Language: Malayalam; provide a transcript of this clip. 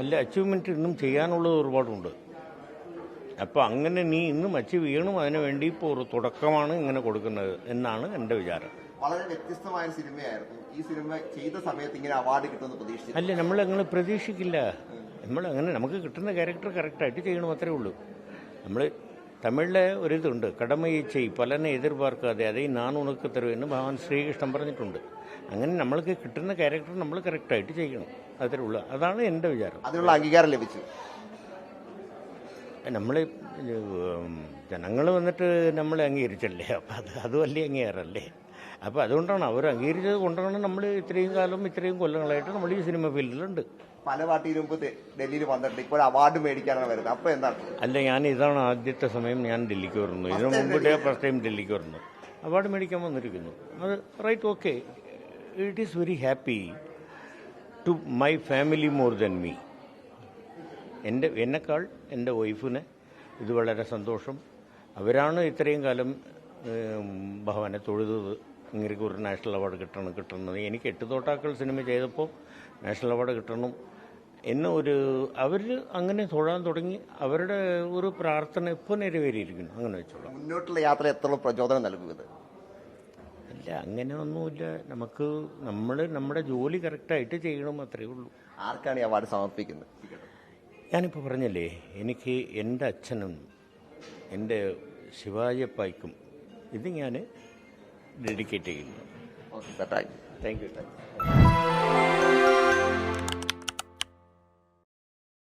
അല്ല അച്ചീവ്മെന്റ് ഇന്നും ചെയ്യാനുള്ളത് ഒരുപാടുണ്ട്. അപ്പോൾ അങ്ങനെ നീ ഇന്നും അച്ചീവ് ചെയ്യണം അതിനു വേണ്ടി ഇപ്പോൾ ഒരു തുടക്കമാണ് ഇങ്ങനെ കൊടുക്കുന്നത് എന്നാണ് എന്റെ വിചാരം. വളരെ വ്യത്യസ്തമായ സിനിമയായിരുന്നു. ഈ സിനിമ ചെയ്ത സമയത്ത് ഇങ്ങനെ അവാർഡ് കിട്ടുമെന്ന് പ്രതീക്ഷിച്ചു അല്ല നമ്മൾ അങ്ങനെ പ്രതീക്ഷിക്കില്ല. നമ്മൾ അങ്ങനെ നമുക്ക് കിട്ടുന്ന ക്യാരക്ടർ കറക്റ്റായിട്ട് ചെയ്യണം അത്രേ ഉള്ളൂ. നമ്മൾ തമിഴിലെ ഒരിതുണ്ട് കടമയെ ചെയ് പലനെ എതിർപാർക്കാതെ അതേ ഞാൻ ഉണക്ക് തരുമെന്ന് ഭഗവാൻ ശ്രീകൃഷ്ണൻ പറഞ്ഞിട്ടുണ്ട്. അങ്ങനെ നമ്മൾക്ക് കിട്ടുന്ന ക്യാരക്ടർ നമ്മൾ കറക്റ്റായിട്ട് ചെയ്യണം. അതിലുള്ള അതാണ് എന്റെ വിചാരം. അതിനുള്ള അംഗീകാരം ലഭിച്ചു. നമ്മൾ ജനങ്ങൾ വന്നിട്ട് നമ്മളെ അംഗീകരിച്ചല്ലേ? അപ്പം അത് അത് വലിയ അംഗീകാരമല്ലേ അപ്പോൾ അതുകൊണ്ടാണ് അവർ അംഗീകരിച്ചത് കൊണ്ടാണ് നമ്മൾ ഇത്രയും കാലം ഇത്രയും കൊല്ലങ്ങളായിട്ട് നമ്മൾ ഈ സിനിമ ഫീൽഡിലുണ്ട്. പല പാർട്ടിയിലും ഇപ്പോൾ ഡൽഹിയിൽ വന്നിട്ടുണ്ട്. ഇപ്പോൾ അവാർഡ് മേടിക്കാനാണ് വരുന്നത്. അപ്പോൾ എന്താണ്? അല്ല ഞാൻ ഇതാണ് ആദ്യത്തെ സമയം ഞാൻ ഡൽഹിക്ക് വരുന്നു. ഇതിനു മുമ്പിട്ടേ ഫസ്റ്റ് ടൈം ഡൽഹിക്ക് വരുന്നു. അവാർഡ് മേടിക്കാൻ വന്നിരിക്കുന്നു. അത് right okay it is very happy to my family more than me എന്റെ എന്നെക്കാൾ എന്റെ വൈഫിന് ഇത് വളരെ സന്തോഷം. അവരാണ് ഇത്രയും കാലം ഭവനെ തൊഴുതത്. ഇങ്ങനെ ഒരു നാഷണൽ അവാർഡ് കിട്ടണം കിട്ടണം. എനിക്ക് എട്ട് തോട്ടാക്കൾ സിനിമ ചെയ്തപ്പോൾ നാഷണൽ അവാർഡ് കിട്ടണം. എന്ന ഒരു അവർ അങ്ങനെ തൊഴാൻ തുടങ്ങി. അവരുടെ ഒരു പ്രാർത്ഥന ഇപ്പോൾ നിറവേറിയിരിക്കുന്നു. അങ്ങനെ വെച്ചോളാം. മുന്നോട്ടുള്ള യാത്ര എത്ര പ്രചോദനം നൽകുന്നത്? അല്ല അങ്ങനെ ഒന്നുമില്ല നമുക്ക് നമ്മൾ നമ്മുടെ ജോലി കറക്റ്റായിട്ട് ചെയ്യണം അത്രേ ഉള്ളൂ. ആർക്കാണ് ഈ അവാർഡ് സമർപ്പിക്കുന്നത്? ഞാനിപ്പോൾ പറഞ്ഞല്ലേ എനിക്ക് എന്റെ അച്ഛനും എന്റെ ശിവാജിയപ്പായ്ക്കും ഇത് ഞാൻ dedicated. Okay, Thank you. Thank you.